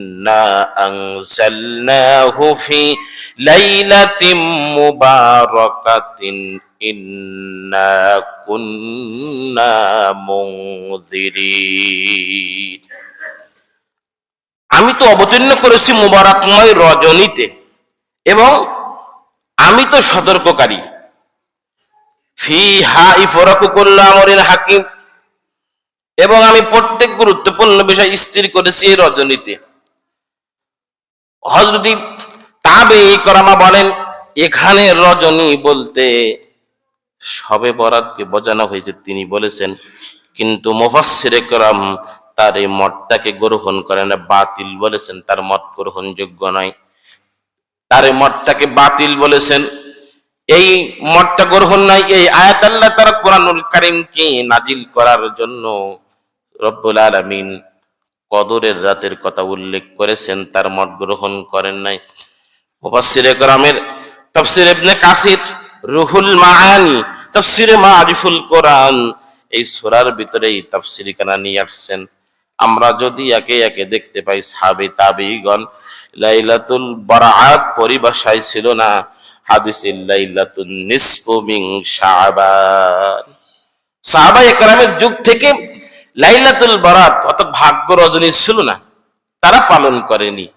إنا أنزلناه في ليلة مباركة إنا كنا منذرين আমি তো অবতীর্ণ করেছি মুবারকময় রজনীতে এবং আমি তো সতর্ককারী ফি হা ইফরাকু করলাম আমরের হাকিম এবং আমি প্রত্যেক গুরুত্বপূর্ণ বিষয় স্থির করেছি এই রজনীতে হজরতি তাবে করামা বলেন, এখানে রজনী বলতে সবে বরাতকে বোঝানো হয়েছে। তিনি বলেছেন, কিন্তু মুফাসসিরে করম তার এই মতটাকে গ্রহণ করে না, বাতিল বলেছেন, তার মত গ্রহণযোগ্য নয়। তার এই মতটাকে বাতিল বলেছেন। এই মতটা গ্রহণ নাই, এই আয়াত আল্লাহ তারা কোরআনুল কারিমকে নাজিল করার জন্য রব্বুল আলামিন কদরের রাতের কথা উল্লেখ করেছেন, তার মত গ্রহণ করেন নাই। মুফাসসিরে کرامের তাফসীর ইবনে কাসির, রুহুল মাআনি, তাফসীরে মারিফুল কোরআন, এই সুরার ভিতরেই তাফসীর কানা নিয়ে আসছেন। আমরা যদি একে একে দেখতে পাই, সাহাবী তাবেঈগণ লাইলাতুল বারাআত পরিভাষায় ছিল না হাদিস লাইলাতুল নিসফু মিন শাবান। সাহাবা একরামের যুগ থেকে লাইলাতুল বারাত অর্থাৎ ভাগ্য রজনী ছিল না। তারা পালন করেনি।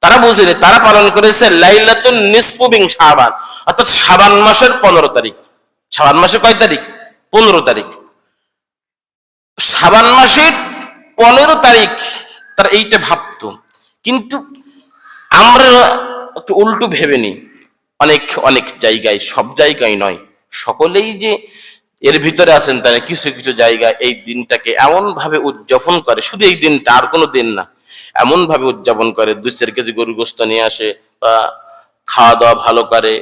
তারা বুঝেনি, তারা পালন করেছে লাইলাতুল নিসপুবিং শাবান, অর্থাৎ শাবান মাসের পনেরো তারিখ। শাবান মাসের কয় তারিখ? পনেরো তারিখ। শাবান মাসের পনেরো তারিখ তারা এইটা ভাবতো। কিন্তু আমরা একটু উল্টো ভেবে নিই। অনেক অনেক জায়গায়, সব জায়গায় নয়। সকলেই যে এর ভিতরে আছেন তারা কিছু কিছু জায়গায় এই দিনটাকে এমন ভাবে উদযাপন করে, শুধু এই দিনটা আর কোনো দিন না এমন ভাবে উদযাপন করে, দুই চার কেজি গরু গোস্ত নিয়ে আসে বা খাওয়া দাওয়া ভালো করে,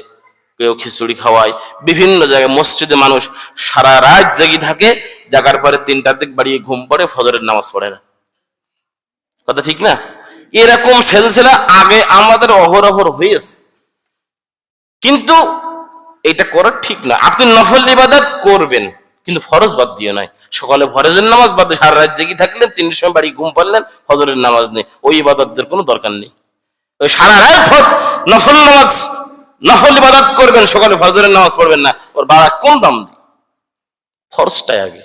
কেউ খিচুড়ি খাওয়ায়, বিভিন্ন জায়গায় মসজিদে মানুষ সারা রাত জেগে থাকে, জাগার পরে তিনটার দিক বাড়িয়ে ঘুম পড়ে, ফজরের নামাজ পড়ে না। কথা ঠিক না? এরকম সেলসেলা আগে আমাদের অহরহর হয়েছে কিন্তু এটা করা ঠিক না। আপনি নফল ইবাদত করবেন, কিন্তু ফরজ বাদ দিয়ে নয় সকালে ফরজের নামাজ বাদ দিয়ে সারা রাত জেগে থাকলেন, তিনটের সময় বাড়ি ঘুম পারলেন ফজরের নামাজ নেই। ওই ইবাদতদের কোনো দরকার নেই। ওই সারা রাত নফল নামাজ, নফল ইবাদত করবেন, সকালে ফজরের নামাজ পড়বেন না। ওর বাবা কোন দাম দি ফরজটাই আগে।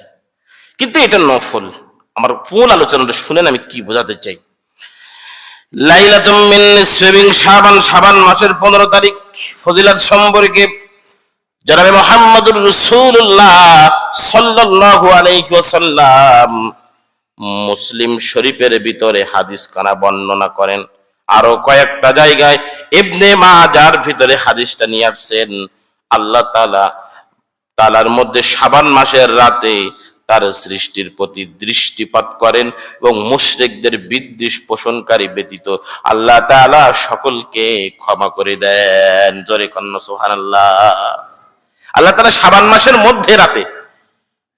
কিন্তু এটা নফল। আমার ফুল আলোচনাটা শুনেন, আমি কি বোঝাতে চাই? লাইলাতুম মিন নিসফিন শাবান শাবান মাসের 15 তারিখ ফজিলত সম্পর্কে জনাবে মোহাম্মদুর রাসূলুল্লাহ সাল্লাল্লাহু আলাইহি ওয়াসাল্লাম মুসলিম শরীফের ভিতরে হাদিস কানা বর্ণনা করেন। আরও কয়েকটা জায়গায় ইবনে মাজার ভিতরে হাদিসটা নিয়ে আসছেন। আল্লাহ তালার মধ্যে মাসের রাতে তার সৃষ্টির প্রতি দৃষ্টিপাত করেন এবং মুশরিকদের বিদ্বেষ পোষণকারী ব্যতীত আল্লাহ তাআলা সকলকে ক্ষমা করে দেন। জোরে কন্যা সুবহানাল্লাহ। আল্লাহ তাআলা সাবান মাসের মধ্যে রাতে,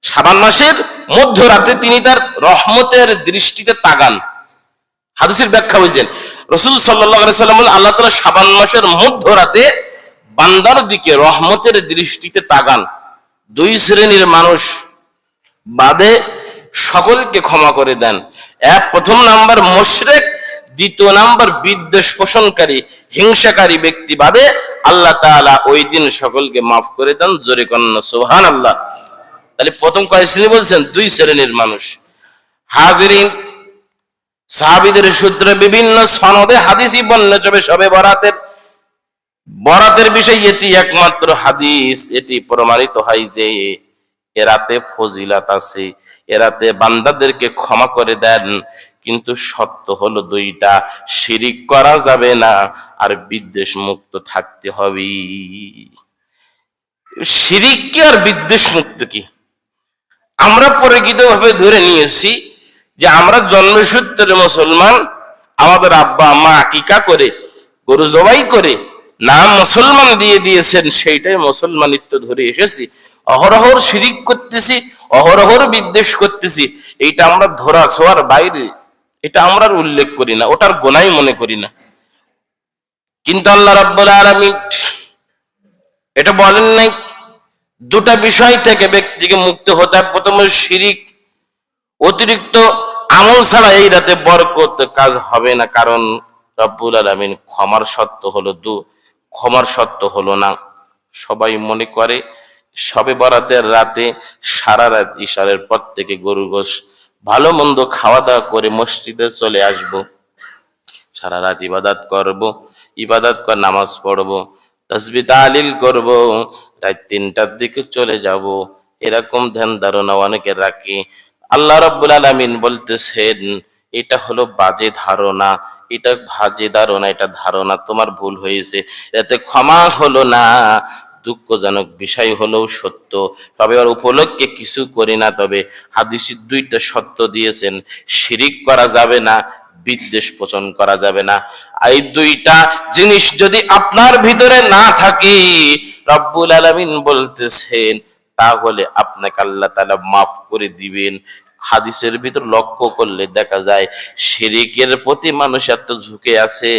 সাবান মাসের মধ্য রাতে তিনি তার রহমতের দৃষ্টিতে তাগান হাদিসের ব্যাখ্যা বুঝছেন রসুল সাল্লাম আল্লাহ তাআলা শাবান মাসের মধ্য রাতে বান্দার দিকে রহমতের দৃষ্টিতে তাগান দুই শ্রেণির মানুষ বাদে সকলকে ক্ষমা করে দেন। এক, প্রথম নাম্বার মুশরিক, দ্বিতীয় নাম্বার বিদ্বেষ পোষণকারী হিংসাকারী ব্যক্তি বাদে আল্লাহ তাআলা ওই দিন সকলকে মাফ করে দেন, জোরে কন্যা সুবহানাল্লাহ। তাহলে প্রথম কয় শ্রেণি বলছেন? দুই শ্রেণির মানুষ। হাজিরিন, সাহাবিদের সূত্রে বিভিন্ন সনদে হাদিসই বর্ণিত হবে, সবে বরাতের। বরাতের বিষয় এটি একমাত্র হাদিস, এটি প্রমাণিত হয় যে এরাতে ফজিলাত আছে এরাতে বান্দাদেরকে ক্ষমা করে দেন কিন্তু সত্য হলো দুইটা, শিরিক করা যাবে না আর বিদ্বেষ মুক্ত থাকতে হবে। শিরিক কি আর বিদ্বেষ মুক্ত কি? আমরা পরিচিত ভাবে ধরে নিয়েছি যে আমরা জন্মসূত্রে মুসলমান, আমাদের আব্বা, মা আকিকা করে, গরু জবাই করে, নাম মুসলমান দিয়ে দিয়েছেন, সেইটাই মুসলমানিত্ব ধরে এসেছি। অহরহর শিরিক করতেছি, অহরহর বিদ্বেষ করতেছি, এইটা আমরা ধরা ছোঁয়ার বাইরে এটা আমরা উল্লেখ করি না, ওটার গোনাই মনে করি না। কিন্তু আল্লাহ রাব্বুল আলামিন এটা বলেন নাই, দুটা বিষয় থেকে ব্যক্তিকে মুক্ত হতে হয় প্রথমে শিরিক, অতিরিক্ত আমল ছাড়া এই রাতে বরকত কাজ হবে না, কারণ রব্বুল আলমিন ক্ষমার সত্য হলো দু ক্ষমার সত্য হলো না। সবাই মনে করে, সবে বরাতের রাতে সারা রাত ইশারের পর থেকে গরু গোশ ভালো মন্দ খাওয়া দাওয়া করে মসজিদে চলে আসব। সারা রাত ইবাদত করব, ইবাদত কর নামাজ পড়ব, তসবি তালিল করব, রাত তিনটার দিকে চলে যাব। এরকম ধ্যান ধারণা অনেকে রাখি। আল্লাহ রব্বুল আলামিন বলতেছেন, এটা হলো বাজে ধারণা। এটা বাজে ধারণা, এটা ধারণা তোমার ভুল হয়েছে। এতে ক্ষমা হলো না। দুঃখজনক বিষয় হলেও সত্য। তবে ওর উপলক্ষে কিছু করি না, তবে হাদিসের দুইটা সত্য দিয়েছেন, শিরিক করা যাবে না, বিদ্বেষ পোষণ করা যাবে না। এই দুইটা জিনিস যদি আপনার ভিতরে না থাকে, রব্বুল আলমিন বলতেছেন, তাহলে আপনাকে আল্লাহ তালা মাফ করে দিবেন। হাদিসের ভিতর লক্ষ্য করলে দেখা যায়, শিরিকের প্রতি মানুষ এত ঝুঁকে আছে,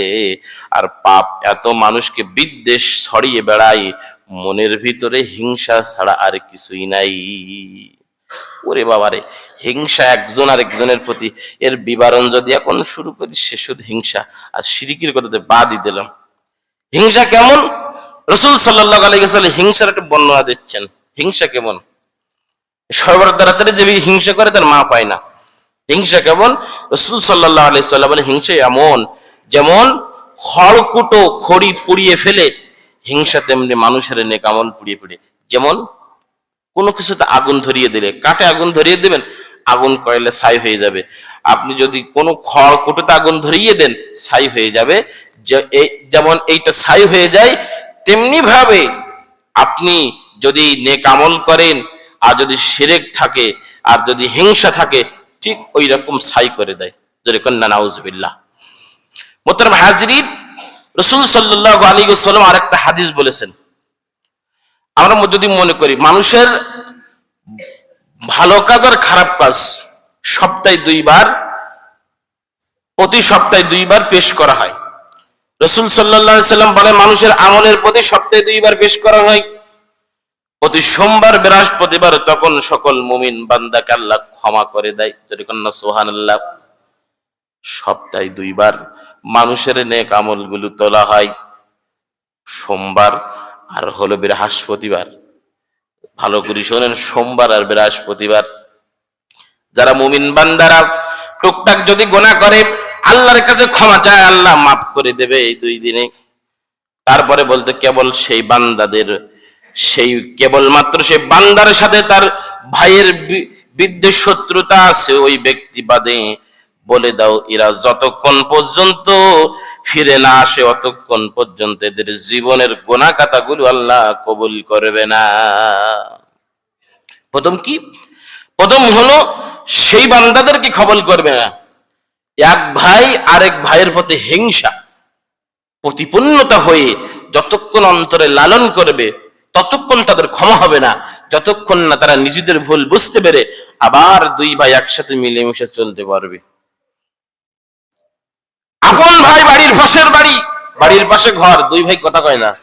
আর পাপ এত মানুষকে বিদ্বেষ ছড়িয়ে বেড়ায় মনের ভিতরে হিংসা ছাড়া আর কিছুই নাই। ওরে বাবারে, হিংসা একজন আর একজনের প্রতি, এর বিবরণ যদি এখন শুরু করি শুধু হিংসা আর সিরিকির কথাতে বাদই দিলাম। হিংসা কেমন? রসুল সাল্লাহ আলাইসাল্লাম হিংসার একটা বর্ণনা দিচ্ছেন। হিংসা কেমন? সর্বরা তাড়াতাড়ি যে হিংসা করে, তার মা পায় না। হিংসা কেমন? রসুল সাল্লাহ আলি সাল্লাম বলে হিংসা এমন, যেমন খড়কুটো খড়ি পুড়িয়ে ফেলে হিংসা তেমনি মানুষের নেকামল পুড়িয়ে পুড়িয়ে। যেমন, কোনো কিছুতে আগুন ধরিয়ে দিলে, কাঠে আগুন ধরিয়ে দেবেন, আগুন কয়লে ছাই হয়ে যাবে। আপনি যদি কোনো খড় কুটোতে আগুন ধরিয়ে দেন, ছাই হয়ে যাবে। যেমন এইটা ছাই হয়ে যায় তেমনি ভাবে আপনি যদি নেক আমল করেন, আর যদি সেরেক থাকে, আর যদি হিংসা থাকে, ঠিক ওই রকম ছাই করে দেয়। যদি কন্যা নাউজবিল্লাহ। মোতারাম হাজরিন রসুল সাল্লাহ আলী সাল্লাম আরেকটা হাদিস বলেছেন। আমরা যদি মনে করি, মানুষের ভালো কাজ আর খারাপ কাজ সপ্তাহে দুইবার, প্রতি সপ্তাহে দুইবার পেশ করা হয়। রসুল সাল্লাম বলে মানুষের আমলের প্রতি সপ্তাহে দুইবার পেশ করা হয়। প্রতি সোমবার, বৃহস্পতিবার তখন সকল মুমিন বান্দাকে আল্লাহ ক্ষমা করে দেয়। যদি কন্যা সোহান আল্লাহ সপ্তাহে দুইবার মানুষের নেক আমলগুলো তোলা হয় সোমবার আর হলো বৃহস্পতিবার। ভালো করে শোনেন, সোমবার আর বৃহস্পতিবার। যারা মুমিন বান্দারা টুকটাক যদি গোনা করে, আল্লাহর কাছে ক্ষমা চায়, আল্লাহ মাফ করে দেবে এই দুই দিনে। তারপরে বলতে কেবল সেই বান্দাদের, সেই কেবলমাত্র সেই বান্দার সাথে তার ভাইয়ের বিদ্বেষ শত্রুতা আছে, ওই ব্যক্তি বাদে বলে দাও, এরা যতক্ষণ পর্যন্ত ফিরে না আসে, অতক্ষণ পর্যন্ত এদের জীবনের গোনা খাতাগুলো আল্লাহ কবুল করবে না। প্রথম কি? প্রথম হলো, সেই বান্দাদেরকে খবর করবে না। এক ভাই আরেক ভাইয়ের প্রতি হিংসা, প্রতিপন্নতা হয়ে যতক্ষণ অন্তরে লালন করবে, ততক্ষণ তাদের ক্ষমা হবে না। যতক্ষণ না তারা নিজেদের ভুল বুঝতে পেরে আবার দুই ভাই একসাথে মিলেমিশে চলতে পারবে। আপন ভাই বাড়ির পাশের বাড়ি। বাড়ির পাশে ঘর, দুই ভাই কথা কয় না।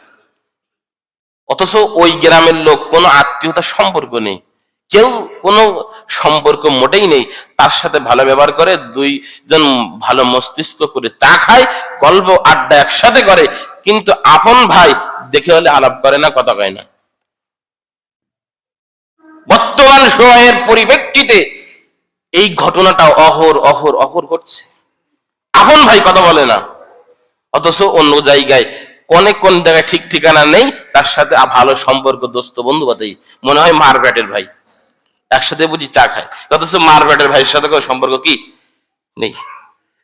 অথচ ওই গ্রামের লোক কোনো আত্মীয়তার সম্পর্ক নেই। কেউ কোনো সম্পর্ক মোটেই নেই। তার সাথে ভালো ব্যবহার করে, দুইজন ভালো মস্তিষ্ক করে চা খায়, গল্প, আড্ডা একসাথে করে। কিন্তু আপন ভাই দেখে হলে আলাপ করে না, কথা কয় না। বর্তমান সময়ের পরিপ্রেক্ষিতে এই ঘটনাটা অহর অহর অহর ঘটছে। আপন ভাই কথা বলে না। অথচ অন্য জায়গায় কোনে কোন জায়গায় ঠিক ঠিকানা নেই, তার সাথে ভালো সম্পর্ক, দোস্ত, বন্ধু কথাই মনে হয় মারপ্যাটের ভাই। একসাথে বুঝি চা খায়। অথচ মারপ্যাটের ভাইয়ের সাথে কোনো সম্পর্ক কি নেই।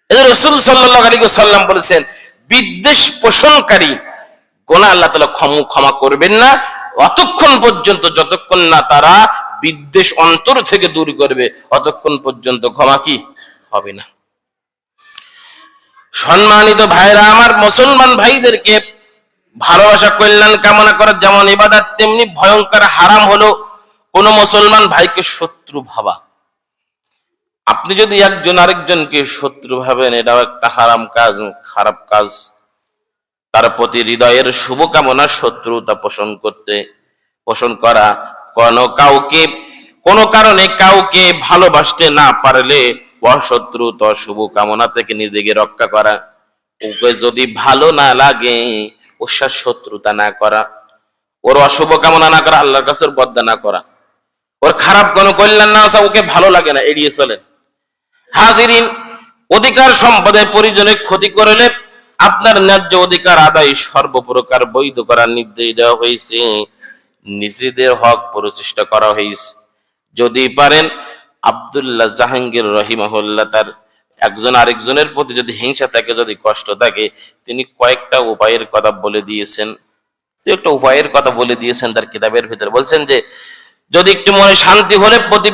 রসুল সাল্লাম বলেছেন, বিদ্বেষ পোষণকারী গোনা আল্লাহ তালা ক্ষমা ক্ষমা করবেন না। অতক্ষণ পর্যন্ত যতক্ষণ না তারা বিদ্বেষ অন্তর থেকে দূর করবে, অতক্ষণ পর্যন্ত ক্ষমা কি? হবে না। সম্মানিত ভাইরা, আমার মুসলমান ভাইদেরকে ভালোবাসা, কল্যাণ কামনা করা যেমন ইবাদত, তেমনি ভয়ঙ্কর হারাম হলো কোন মুসলমান ভাইকে শত্রু ভাবা। আপনি যদি একজন আরেকজনকে শত্রু ভাবেন, এটাও একটা হারাম কাজ, খারাপ কাজ। তার প্রতি হৃদয়ের শুভকামনা শত্রুতা পোষণ করতে, পোষণ করা। কোন কাউকে, কোন কারণে কাউকে ভালোবাসতে না পারলে শত্রু তো শুভ কামনা থেকে নিজেকে রক্ষা করা। ওকে যদি ভালো না লাগে ওর শত্রুতা না করা। ওর অশুভ কামনা না করা, আল্লাহর কাছে বদা না করা। ওর খারাপ কোনো কল্যাণ না আসা, ওকে ভালো লাগে না, এড়িয়ে চলেন হাজিরিন, অধিকার সম্পদের ক্ষতি করলে আপনার ন্যায্য অধিকার আদায় সর্বপ্রকার বৈধ করার নির্দেশ দেওয়া হয়েছে। নিজেদের হক প্রচেষ্টা করা হয়েছে। যদি পারেন আব্দুল্লাহ জাহাঙ্গীর রহিমাহুল্লাহ তার একজন আরেকজনের প্রতি যদি হিংসা থাকে, যদি কষ্ট থাকে, তিনি কয়েকটা উপায়ের কথা বলে দিয়েছেন। একটা উপায়ের কথা বলে দিয়েছেন তার কিতাবের ভিতরে। বলছেন যে, যদি একটু মনে শান্তি হলে প্রতি,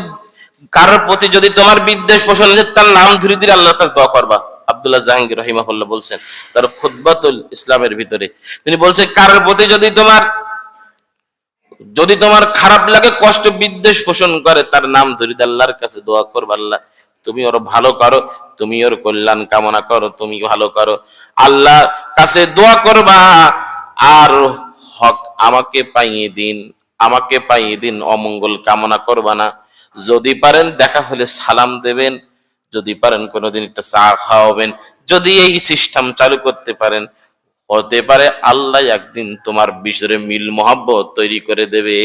কারোর প্রতি যদি তোমার বিদ্বেষ পোষণ তার নাম ধরে ধরে আল্লাহর কাছে দোয়া করবা। আব্দুল্লাহ জাহাঙ্গীর রহিমাহুল্লাহ বলছেন, তার খুদ্বাতুল ইসলামের ভিতরে। তিনি বলছেন, কারোর প্রতি যদি তোমার যদি তোমার খারাপ লাগে, কষ্ট, বিদ্বেষ পোষণ করে, তার নাম ধরে দিয়ে আল্লাহর কাছে দোয়া করবা আল্লাহ। তুমি ওর ভালো করো, তুমি ওর কল্যাণ কামনা করো, তুমি ভালো করো। আল্লাহ কাছে দোয়া করবা, আর হক আমাকে পাইয়ে দিন, আমাকে পাইয়ে দিন, অমঙ্গল কামনা করবা না। যদি পারেন, দেখা হলে সালাম দেবেন। যদি পারেন, কোনোদিন একটা চা খাওয়াবেন। যদি এই সিস্টেম চালু করতে পারেন হতে পারে আল্লাহ একদিন তোমার বিষয়ে মিল মহাব্বত তৈরি করে দেবে।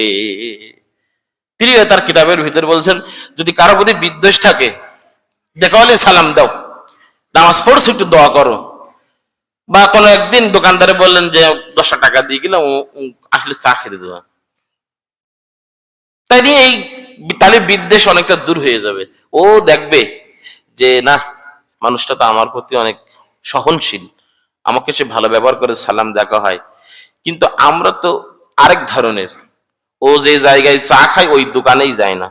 তিনি তার কিতাবের ভিতরে বলছেন, যদি কারও প্রতি বিদ্বেষ থাকে, দেখা হলে সালাম দাও, নামাজ পড়ছো একটু দোয়া করো। বা কোনো একদিন দোকানদারে বললেন যে দশটা টাকা দিয়ে গেলাম আসলে চা খেতে দেওয়া তাই নিয়ে এই তাহলে বিদ্বেষ অনেকটা দূর হয়ে যাবে। ও দেখবে যে, না, মানুষটা তো আমার প্রতি অনেক সহনশীল। আমাকে সে ভালো ব্যবহার করে সালাম দেখা হয়। কিন্তু আমরা তো আরেক ধরনের। ও যে জায়গায় চা খায়, ওই দোকানেই যায় না।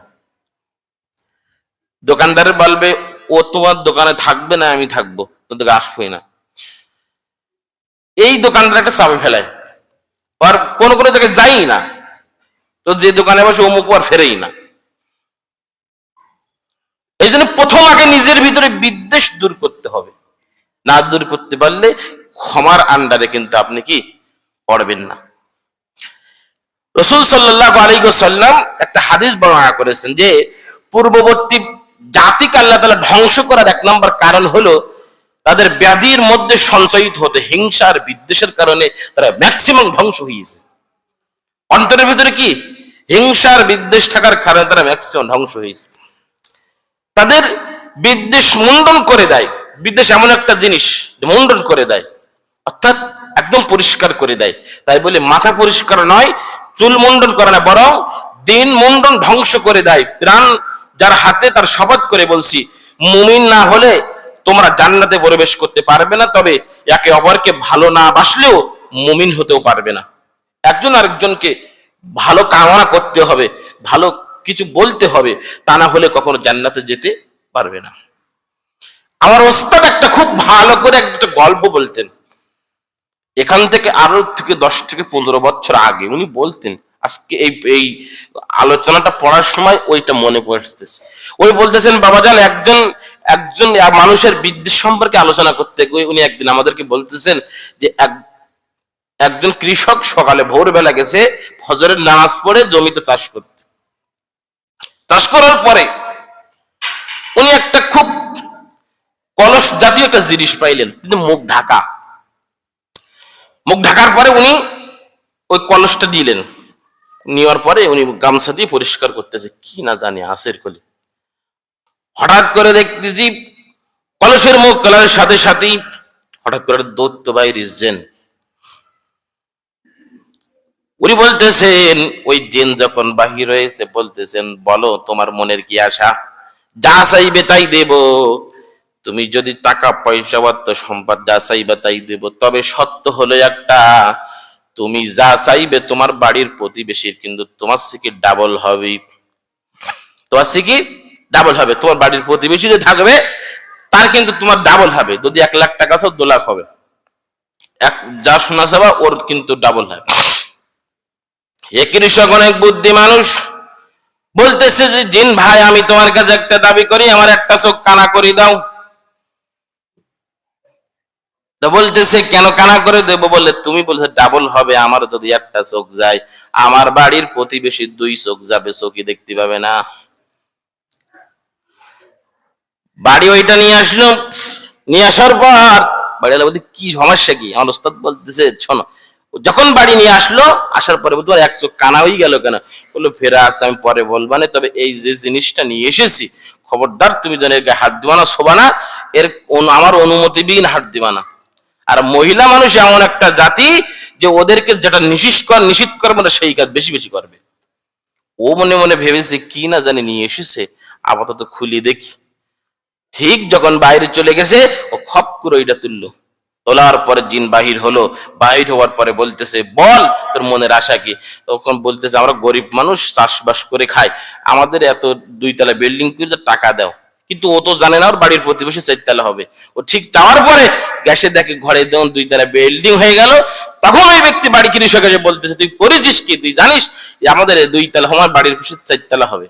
দোকানদার বলবে, ও তোমার দোকানে থাকবে না, আমি থাকব। তোদেরকে আসবোই না। এই দোকানদার একটা চাপে ফেলায়। আর কোনো কোনো জায়গায় যাই না। তো যে দোকানে বসে অমুক আর ফেরেই না। এই জন্য প্রথম আগে নিজের ভিতরে বিদ্বেষ দূর করতে হবে। না দূর করতে পারলে ক্ষমার আন্ডারে কিন্তু আপনি কি পড়বেন না। রসুল সাল্লাহ আলী একটা হাদিস বর্ণনা করেছেন যে, পূর্ববর্তী জাতিকে আল্লাহ তালা ধ্বংস করার এক নম্বর কারণ হলো তাদের ব্যাধির মধ্যে সঞ্চয়িত হতে, হিংসা আর বিদ্বেষের কারণে তারা ম্যাক্সিমাম ধ্বংস হয়েছে অন্তরের ভিতরে কি? হিংসার বিদ্বেষ থাকার কারণে তারা ম্যাক্সিমাম ধ্বংস হয়েছে তাদের বিদ্বেষ মুন্ডন করে দেয়। বিদ্বেষ এমন একটা জিনিস, মুন্ডন করে দেয়। অর্থাৎ একদম পরিষ্কার করে দেয়। তাই বলে মাথা পরিষ্কার নয়, চুল মুন্ডন করে না, বরং দিন মুন্ডন ধ্বংস করে দেয়। প্রাণ যার হাতে তার শপথ করে বলছি, মুমিন না হলে তোমরা জান্নাতে প্রবেশ করতে পারবে না, তবে একে অপরকে ভালো না বাসলেও মুমিন হতেও পারবে না। একজন আরেকজনকে ভালো কামনা করতে হবে, ভালো কিছু বলতে হবে, তা না হলে কখনো জান্নাতে যেতে পারবে না। আমার ওস্তাদ একটা খুব ভালো করে একটা গল্প বলতেন। এখান থেকে আরও থেকে দশ থেকে পনেরো বছর আগে উনি বলতেন, আজকে এই এই আলোচনাটা পড়ার সময় ওইটা মনে পড়তেছে। উনি বলতেছেন বাবাজান একজন একজন মানুষের বিদ্যুৎ সম্পর্কে আলোচনা করতে উনি একদিন আমাদেরকে বলতেছেন যে, এক, একজন কৃষক সকালে ভোরবেলা গেছে, ফজরের নামাজ পড়ে জমিতে চাষ করতে। চাষ করার পরে উনি একটা খুব কলস জাতীয় একটা জিনিস পাইলেন, কিন্তু মুখ ঢাকা। মুখ ঢাকার পরে উনি ওই কলসটা দিলেন। নেওয়ার পরে উনি গামছা দিয়ে পরিষ্কার করতেছে, কি না জানি আসের কলি। হঠাৎ করে দেখতেছি কলসের মুখ কলারের সাথে সাথেই হঠাৎ করে দৈত্য বাইর জেন উনি বলতেছেন, ওই জেন যখন বাহির হয়েছে, বলতেছেন, বলো তোমার মনের কি আশা? যা চাইবে তাই দেব। তুমি যদি টাকা, পয়সা, অর্থ সম্পদ যা চাইবে তাই দেব। তবে সত্য হলো একটা, তুমি যা চাইবে তোমার বাড়ির প্রতিবেশীর, কিন্তু তোমার থেকে ডাবল হবে। তোমার থেকে ডাবল হবে। তোমার বাড়ির প্রতিবেশী যে থাকবে, তার কিন্তু তোমার ডাবল হবে। যদি এক লাখ টাকা চাও দু লাখ হবে। এক, যা শোনা যাবা, ওর কিন্তু ডাবল হবে। এ কৃষক অনেক বুদ্ধি মানুষ? বলতেছে যে, জিন ভাই, আমি তোমার কাছে একটা দাবি করি, আমার একটা চোখ কানা করে দাও। তো বলতেছে, কেন কানা করে দেব? বলে তুমি বলছে ডাবল হবে, আমার যদি একটা চোখ যায়, আমার বাড়ির প্রতিবেশী দুই চোখ যাবে, চোখই দেখতে পাবে না। বাড়ি ওইটা নিয়ে আসলো, নিয়ে আসার পর বাড়িওয়ালা বলতে কি সমস্যা কি? আমার ওস্তাদ বলতেছে, শোনো, যখন বাড়ি নিয়ে আসলো, আসার পরে বলতো এক চোখ কানা হয়ে গেল কেন? বলল, ফেরা আসছে আমি পরে বলব না, তবে এই যে জিনিসটা নিয়ে এসেছি, খবরদার, তুমি যেন হাত দিবা না এর আমার অনুমতি বিহীন হাত দিবা না। আর মহিলা মানুষ এমন একটা জাতি যে ওদেরকে যেটা নিষিদ্ধ কর, নিষিদ্ধ করবে না সেই কাজ বেশি বেশি করবে। ও মনে মনে ভেবেছে, কি না জানি নিয়ে এসেছে, আপাতত খুলি দেখি। ঠিক যখন বাইরে চলে গেছে, ও খপ করে ওইটা তুললো। তোলার পরে জিন বাহির হলো। বাহির হওয়ার পরে বলতেছে, বল, তোর মনের আশা কি? তখন বলতেছে, আমরা গরিব মানুষ, চাষবাস করে খাই। আমাদের এত দুইতলা বিল্ডিং করে টাকা দাও। কিন্তু ও তো জানে না ওর বাড়ির প্রতিবেশী চারতলা হবে। ও ঠিক চাওয়ার পরে গ্যাসে দেখে ঘরে যেমন দুইতলা বিল্ডিং হয়ে গেল। তখন ওই ব্যক্তি বাড়ি কৃষক এসে বলতেছে, তুই করেছিস কি? তুই জানিস আমাদের এই দুইতলা আমার বাড়ির পাশে চারতলা হবে?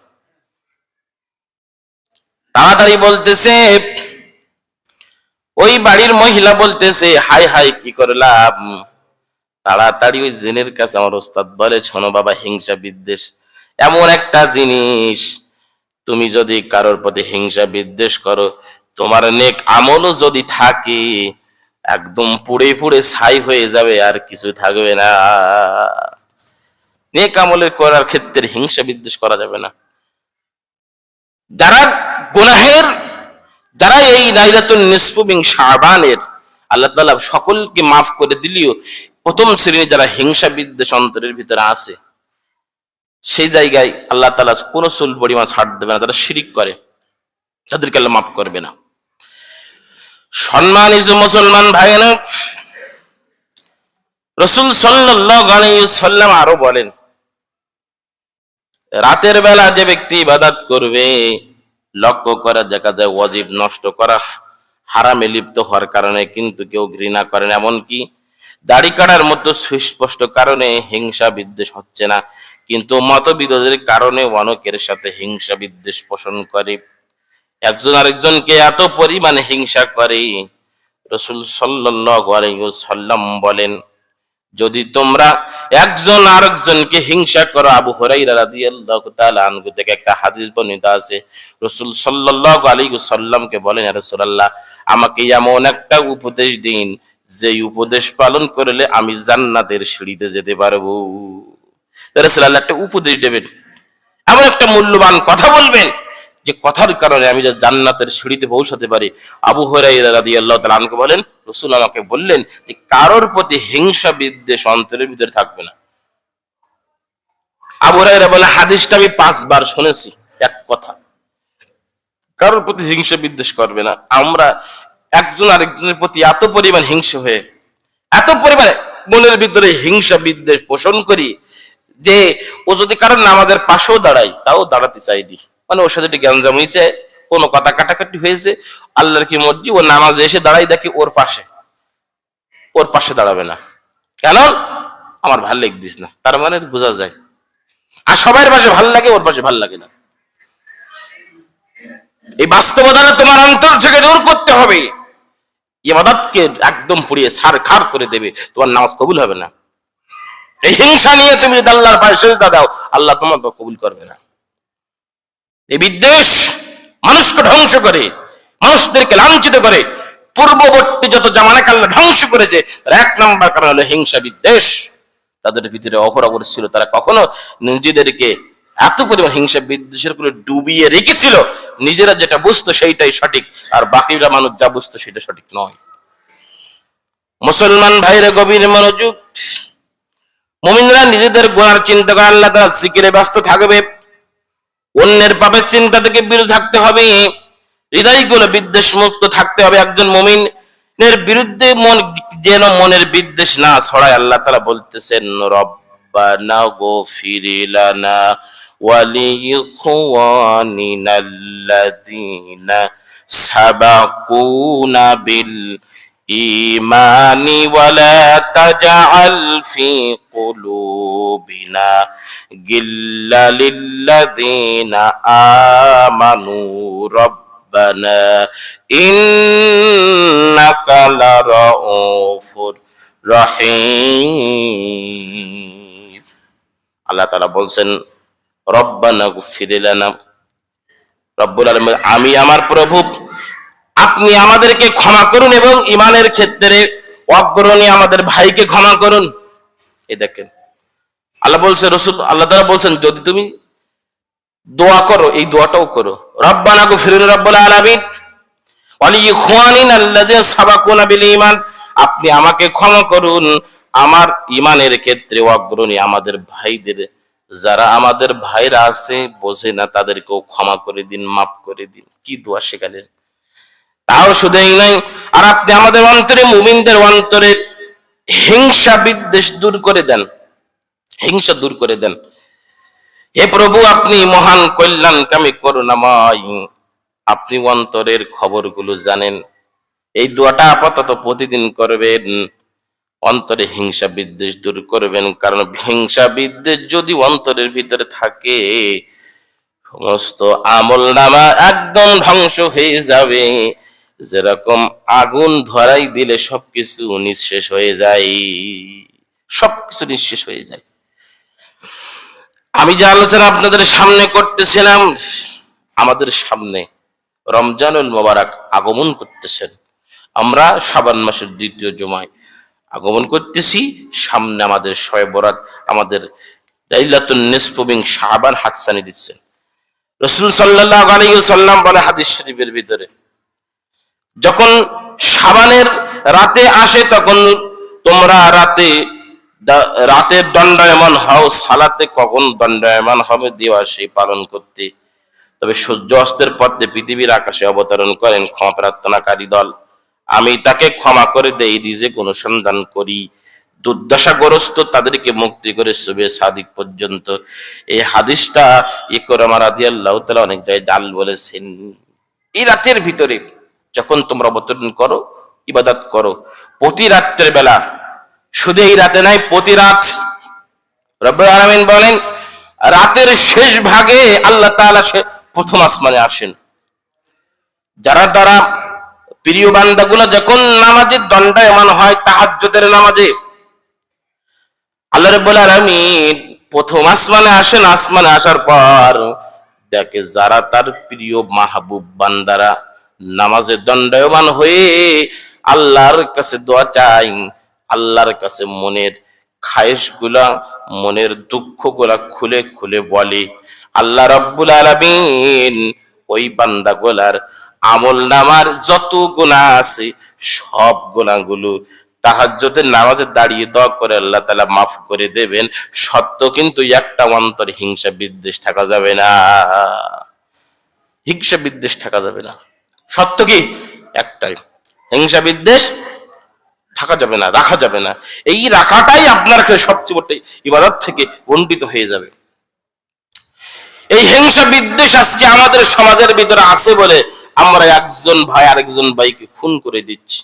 তাড়াতাড়ি বলতেছে, ওই বাড়ির মহিলা বলতেছে, হাই হাই, কি করলাম? তাড়াতাড়ি ওই জেনের কাছে আমার ওস্তাদ বলে, শোনো বাবা, হিংসা বিদ্বেষ, এমন একটা জিনিস তুমি যদি কারোর প্রতি হিংসা বিদ্বেষ করো, তোমার নেক আমলও যদি থাকে, একদম পুড়ে পুড়ে ছাই হয়ে যাবে, আর কিছু থাকবে না। নেক আমলের করার ক্ষেত্রে হিংসা বিদ্বেষ করা যাবে না। যারা গুনাহের, যারা এই লাইলাতুল আল্লাহ তাআলা সকলকে মাফ করে দিলিও প্রথম শ্রেণি যারা হিংসা বিদ্বেষ অন্তরের ভিতরে আছে সেই জায়গায় আল্লাহ তাআলা কোনো চুল পরিমাণ ছাড় দেবে না, তারা শিরিক করে। তাদেরকে আল্লাহ মাফ করবে না। সম্মানিত মুসলমান ভাইয়েরা, রসুল সাল্লাম আরও বলেন, রাতের বেলা যে ব্যক্তি ইবাদত করবে, লক্ষ্য করা, দেখা যায় ওয়াজিব নষ্ট করা, হারামে লিপ্ত হওয়ার কারণে কিন্তু কেউ ঘৃণা করেন এমনকি দাড়ি কাটার মতো সুস্পষ্ট কারণে হিংসা বিদ্বেষ হচ্ছে না। কিন্তু মতবিরোধের কারণে অনেকের সাথে হিংসা বিদ্বেষ পোষণ করে। একজন আরেকজনকে এত পরিমাণে হিংসা করে, রসুল সাল্লাম বলেন, যদি তোমরা একজন আরেকজনকে হিংসা করো, আবু হুরাইরা থেকে একটা হাদিস বর্ণিত আছে। রাসূল সাল্লাল্লাহু আলাইহি বলেন, ইয়া আমাকে এমন একটা উপদেশ দিন যে উপদেশ পালন করলে আমি জান্নাতের সিঁড়িতে যেতে পারব। রাসূলুল্লাহ একটা উপদেশ দেবেন। এমন একটা মূল্যবান কথা বলবেন যে কথার কারণে আমি জান্নাতের সিঁড়িতে পৌঁছাতে পারি। আবু তাআলা আনহু বলেন, রাসূল আমাকে বললেন যে কারোর প্রতি হিংসা, বিদ্বেষ অন্তরের ভিতরে থাকবে না। আবু হরাইরা বলে হাদিসটা আমি পাঁচবার শুনেছি, এক কথা। কারোর প্রতি হিংসা, বিদ্বেষ করবে না। আমরা একজন আরেকজনের প্রতি এত পরিমাণ হিংসা হয়ে, এত পরিমাণে মনের ভিতরে হিংসা, বিদ্বেষ পোষণ করি যে ও যদি কারণ নামাজের পাশেও দাঁড়াই তাও দাঁড়াতে চাইনি মানে ওর সাথে গ্যাঞ্জাম হয়েছে, কোনো কথা কাটাকাটি হয়েছে, আল্লাহর কি মর্জি, ও নামাজে এসে দাঁড়াই দেখি ওর পাশে। ওর পাশে দাঁড়াবে না। কেন? আমার ভালো লেগদিস না। তার মানে বোঝা যায়। আর সবার পাশে ভালো লাগে, ওর পাশে ভালো লাগে না। এই বাস্তবতা তোমার অন্তর থেকে দূর করতে হবে। ইবাদতকে একদম পুড়িয়ে সার খার করে দেবে। তোমার নামাজ কবুল হবে না। এই হিংসা নিয়ে তুমি যদি আল্লাহর পায়ে সেজদা দাও, আল্লাহ তোমার কবুল করবে না। এই বিদ্বেষ মানুষকে ধ্বংস করে, মানুষদেরকে লাঞ্ছিত করে, পূর্ববর্তী যত জামানাকে আল্লাহ ধ্বংস করেছে, তার এক নম্বর কারণ হলো হিংসা, বিদ্বেষ। তাদের ভিতরে অপরাগর ছিল, তারা কখনো নিজেদেরকে এত পরিমাণ হিংসা, বিদ্বেষের করে ডুবিয়ে রেখেছিল, নিজেরা যেটা বুঝতো সেইটাই সঠিক, আর বাকিরা মানুষ যা বুঝতো সেটা সঠিক নয়। মুসলমান ভাইরা গভীর মনোযোগ মমিনরা নিজেদের গোনার চিন্তা করে আল্লাহ তারা সিকিরে ব্যস্ত থাকবে। অন্যের পাপের চিন্তা থেকে বিরত থাকতে হবে। হৃদয়গুলো বিদ্বেষ বিদ্বেষমুক্ত থাকতে হবে একজন মুমিন এর বিরুদ্ধে। মন যেন মনের বিদ্বেষ না ছড়ায়, আল্লাহ তারা বলতেছেন, রব্বানা গো গফিরিলানা ওয়ালিখওয়ানিনাল্লাযিনা সাবাকুনা বিল سبقونا بالإيمان ولا تجعل في قلوبنا غلا للذين آمنوا ربنا إنك لرؤوف رحيم আল্লাহ তাআলা বলছেন রব্বানা গুফির লানা রব্বুল আলামিন আমি আমার প্রভু আপনি আমাদেরকে ক্ষমা করুন এবং ইমানের ক্ষেত্রে অগ্রণী আমাদের ভাইকে ক্ষমা করুন। এই দেখেন। আল্লাহ বলছে, রসুল আল্লাহ তারা বলছেন, যদি তুমি দোয়া করো, এই দোয়াটাও করো। রব্বানা গফির রব্বুল আলামিন ঈমান। আপনি আমাকে ক্ষমা করুন। আমার ইমানের ক্ষেত্রে অগ্রণী আমাদের ভাইদের, যারা আমাদের ভাইরা আছে, বোঝে না, তাদেরকেও ক্ষমা করে দিন, মাফ করে দিন। কি দোয়া শেখালেন তাও শুধুই নাই, আর আপনি আমাদের অন্তরে, মুমিনদের অন্তরে হিংসা বিদ্বেষ দূর করে দেন। হিংসা দূর করে দেন। হে প্রভু, আপনি মহান কল্যাণকামী করুণাময়। আপনি অন্তরের খবরগুলো জানেন। এই দোয়াটা আপাতত প্রতিদিন করবেন। অন্তরে হিংসা বিদ্বেষ দূর করবেন, কারণ হিংসা বিদ্বেষ যদি অন্তরের ভিতরে থাকে, সমস্ত আমল নামা একদম ধ্বংস হয়ে যাবে। যেরকম আগুন ধরাই দিলে সবকিছু নিঃশেষ হয়ে যায়। সবকিছু নিঃশেষ হয়ে যায়। আমি যে আলোচনা আপনাদের সামনে করতেছিলাম, আমাদের সামনে রমজানুল মোবারক আগমন করতেছেন। আমরা সাবান মাসের দ্বিতীয় জমায় আগমন করতেছি। সামনে আমাদের শয়ে বরাত, আমাদের লাইলাতুন নিসফুবিং শাবান হাতসানি দিচ্ছেন। রসুল সাল্লাল্লাহু আলাইহি সাল্লাম বলে হাদিস শরীফের ভিতরে যখন সাবানের রাতে আসে তখন তোমরা রাতে রাতের দণ্ডায়মান হও, সালাতে কখন দণ্ডায়মান হবে দিবাসী পালন করতে। তবে সূর্য অস্তের পথে পৃথিবীর আকাশে অবতরণ করেন ক্ষমা প্রার্থনাকারী দল। আমি তাকে ক্ষমা করে দেই রিজেক অনুসন্ধান করি। দুর্দশাগ্রস্ত তাদেরকে মুক্তি করে শুভে সাদিক পর্যন্ত। এই হাদিসটা ইকরামা রাদিয়াল্লাহু তাআলা অনেক জায়গায় ডাল বলেছেন। এই রাতের ভিতরে যখন তোমরা অবতরণ করো, ইবাদত করো। প্রতি রাত্রের বেলা, শুধু এই রাতে নাই, প্রতি রাত আলামিন বলেন, রাতের শেষ ভাগে আল্লাহ তাআলা সে প্রথম আসমানে আসেন। যারা দ্বারা প্রিয় বান্দাগুলো যখন নামাজের দণ্ডায়মান হয়, তাহাজ্জুদের নামাজে, আল্লাহ রাব্বুল আলামিন প্রথম আসমানে আসেন, আসমানে আসার পর দেখে যারা তার প্রিয় মাহবুব বান্দারা নামাজে দণ্ডায়মান হয়ে আল্লাহর কাছে দোয়া চাই, আল্লাহর কাছে মনের খায়েশগুলা মনের দুঃখগুলা খুলে খুলে বলে, আল্লাহ রব্বুল আলামিন ওই বান্দা গোলার আমল নামার যত গুণা আছে সব গুণাগুলো তাহাজ্জুদের নামাজে দাঁড়িয়ে দোয়া করে আল্লাহ তাআলা মাফ করে দেবেন। সত্য কিন্তু একটা অন্তর হিংসা বিদ্বেষ থাকা যাবে না। হিংসা বিদ্বেষ থাকা যাবে না। সত্য কি? একটাই। হিংসা বিদ্বেষ থাকা যাবে না, রাখা যাবে না। এই রাখাটাই আপনার সবচেয়ে বড় ইবাদত থেকে বন্টিত হয়ে যাবে। এই হিংসা বিদ্বেষ আজকে আমাদের সমাজের ভিতরে আছে বলে আমরা একজন ভাই আরেকজন ভাইকে খুন করে দিচ্ছি।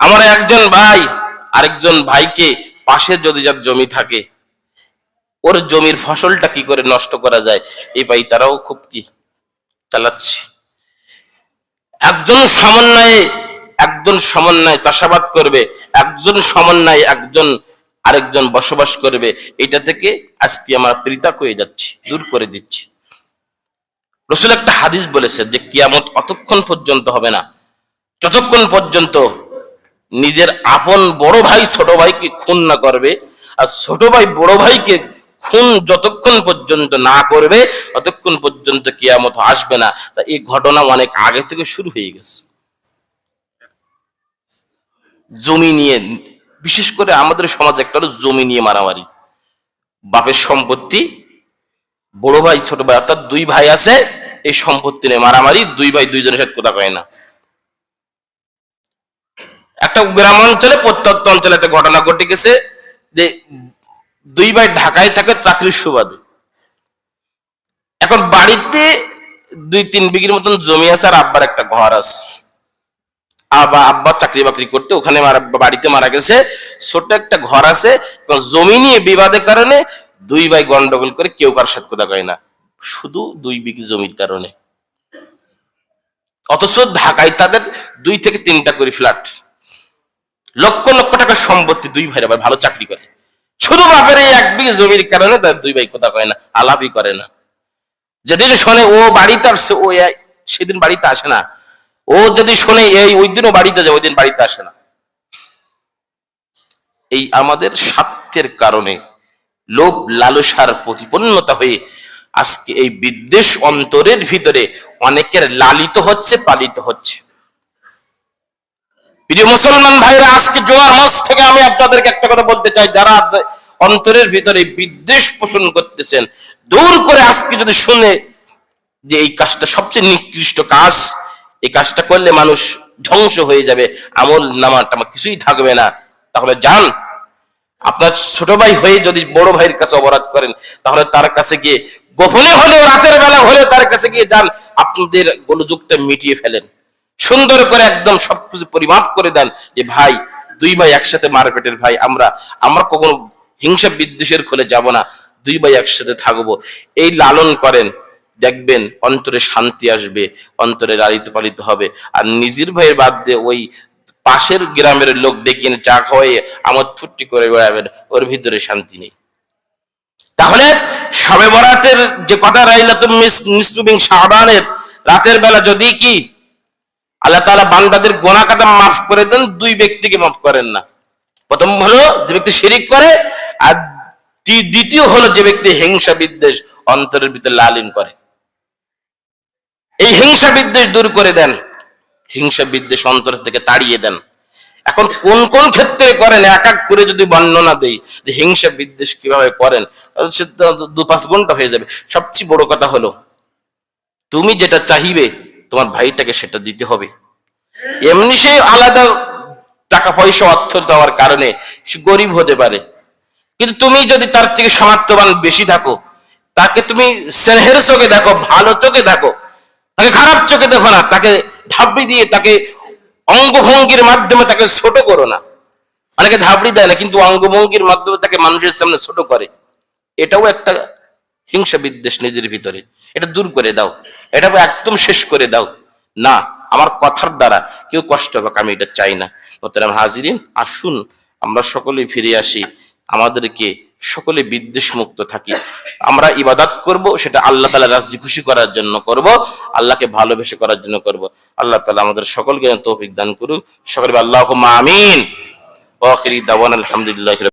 আমরা একজন ভাই আরেকজন ভাইকে পাশে যদি যার জমি থাকে, ওর জমির ফসলটা কি করে নষ্ট করা যায়? এই ভাই তারাও খুব কি চালাচ্ছে। একজন সমন্বয়ে একজন সমন্বয়ে চাষাবাদ করবে, একজন সমন্বয়ে একজন আরেকজন বসবাস করবে, এটা থেকে আজকে আমরা পৃথক হয়ে যাচ্ছি, দূর করে দিচ্ছি। রসুল একটা হাদিস বলেছে যে কিয়ামত অতক্ষণ পর্যন্ত হবে না। যতক্ষণ পর্যন্ত নিজের আপন বড় ভাই, ছোট ভাইকে খুন না করবে, আর ছোট ভাই, বড় ভাইকে খুন যতক্ষণ পর্যন্ত না করবে, ততক্ষণ পর্যন্ত কিয়ামত আসবে না। তা এই ঘটনা অনেক আগে থেকে শুরু হয়ে গেছে। জমি নিয়ে, বিশেষ করে আমাদের সমাজে একটা হলো জমি নিয়ে মারামারি। বাপের সম্পত্তি, বড় ভাই, ছোট ভাই, অর্থাৎ দুই ভাই আছে, এই সম্পত্তি নিয়ে মারামারি, দুই ভাই দুইজনের সাথে কথা কয় না। একটা গ্রাম অঞ্চলে প্রত্যন্ত অঞ্চলে একটা ঘটনা ঘটে গেছে যে দুই ভাই ঢাকায় থাকে চাকরির সুবাদে। এখন বাড়িতে দুই তিন বিঘির মতন জমি আছে আর আব্বার একটা ঘর আছে। আবা আব্বা চাকরি বাকরি করতে, ওখানে বাড়িতে মারা গেছে, ছোট্ট একটা ঘর আছে। জমি নিয়ে বিবাদের কারণে দুই ভাই গন্ডগোল করে কেউ কার সাথে কথা কয় না। শুধু দুই বিঘি জমির কারণে। অথচ ঢাকায় তাদের দুই থেকে তিনটা করে ফ্ল্যাট। লক্ষ লক্ষ টাকা সম্পত্তি দুই ভাইরা ভাই ভালো চাকরি করে। শুধু বাপের এই এক বিঘে জমির কারণে তার দুই ভাই কথা কয় না, আলাপই করে না। যেদিন শোনে ও বাড়িতে আসছে ও সেদিন বাড়িতে আসে না। ও যদি শোনে, এই ওই দিনও বাড়িতে যায়, ওই দিন বাড়িতে আসে না। এই আমাদের স্বার্থের কারণে লোভ, লালসার প্রতিপন্নতা হয়ে আজকে এই বিদ্বেষ অন্তরের ভিতরে অনেকের লালিত হচ্ছে, পালিত হচ্ছে। প্রিয় মুসলমান ভাইরা, আজকে জোয়ার মাস থেকে আমি আপনাদেরকে একটা কথা বলতে চাই। যারা অন্তরের ভিতরে বিদ্বেষ পোষণ করতেছেন, দূর করে আজকে যদি শুনে যে এই কাজটা সবচেয়ে নিকৃষ্ট কাজ, এই কাজটা করলে মানুষ ধ্বংস হয়ে যাবে, আমল নামা টামা কিছুই থাকবে না। তাহলে যান, আপনার ছোট ভাই হয়ে যদি বড় ভাইয়ের কাছে অপরাধ করেন, তাহলে তার কাছে গিয়ে গোপনে হলেও, রাতের বেলা হলেও তার কাছে গিয়ে যান, আপনাদের গোলযোগটা মিটিয়ে ফেলেন। সুন্দর করে একদম সবকিছু পরিমাপ করে দেন যে, ভাই, দুই ভাই একসাথে মারপেটের ভাই, আমরা আমরা কখনো হিংসা বিদ্বেষের খোলে যাব না। দুই ভাই একসাথে থাকব। এই লালন করেন। দেখবেন অন্তরে শান্তি আসবে, অন্তরে লালিত পালিত হবে। আর নিজের ভাইয়ের বাদ দিয়ে ওই পাশের গ্রামের লোক ডেকে এনে চা খাওয়াই আমোদ ফুর্তি করে বেড়াবেন, ওর ভিতরে শান্তি নেই। তাহলে সবে বরাতের যে কথা রাইলাতুম নিসুবিং শাহবানের, রাতের বেলা যদি কি আল্লাহ তাআলা বান্দাদের গোনা কাটা মাফ করে দেন, দুই ব্যক্তিকে মাফ করেন না। প্রথম হলো যে ব্যক্তি শিরিক করে, আর দ্বিতীয় হলো যে ব্যক্তি হিংসা বিদ্বেষ অন্তরের ভিতরে লালিন করে। এই হিংসা বিদ্বেষ দূর করে দেন, হিংসা বিদ্বেষ অন্তর থেকে তাড়িয়ে দেন। এখন কোন কোন ক্ষেত্রে করেন? এক এক করে যদি বর্ণনা দেই, যে হিংসা বিদ্বেষ কীভাবে করেন সে দু পাঁচ ঘণ্টা হয়ে যাবে। সবচেয়ে বড় কথা হলো, তুমি যেটা চাহিবে তোমার ভাইটাকে সেটা দিতে হবে। এমনি সে আলাদা টাকা পয়সা, অর্থ দেওয়ার কারণে সে গরিব হতে পারে। কিন্তু তুমি যদি তার থেকে সামর্থ্যবান বেশি থাকো, তাকে তুমি স্নেহের চোখে দেখো, ভালো চোখে দেখো, তাকে খারাপ চোখে দেখো না, তাকে ধাপড়ি দিয়ে তাকে অঙ্গভঙ্গির মাধ্যমে তাকে ছোট করো না। অনেকে ধাপড়ি দেয় না, কিন্তু অঙ্গভঙ্গির মাধ্যমে তাকে মানুষের সামনে ছোট করে। এটাও একটা হিংসা বিদ্বেষ নিজের ভিতরে। এটা দূর করে দাও। এটা একদম শেষ করে দাও। না, আমার কথার দ্বারা কেউ কষ্ট পাক, আমি এটা চাই না। মোতারাম হাজিরিন, আসুন, আমরা সকলে ফিরে আসি। আমাদেরকে সকলে বিদ্বেষ মুক্ত থাকি। আমরা ইবাদত করব, সেটা আল্লাহ তালা রাজি খুশি করার জন্য করব, আল্লাহকে ভালোবেসে করার জন্য করব। আল্লাহ তালা আমাদের সকলকে তৌফিক দান করুন সকলে আল্লাহ আমিন। আলহামদুলিল্লাহ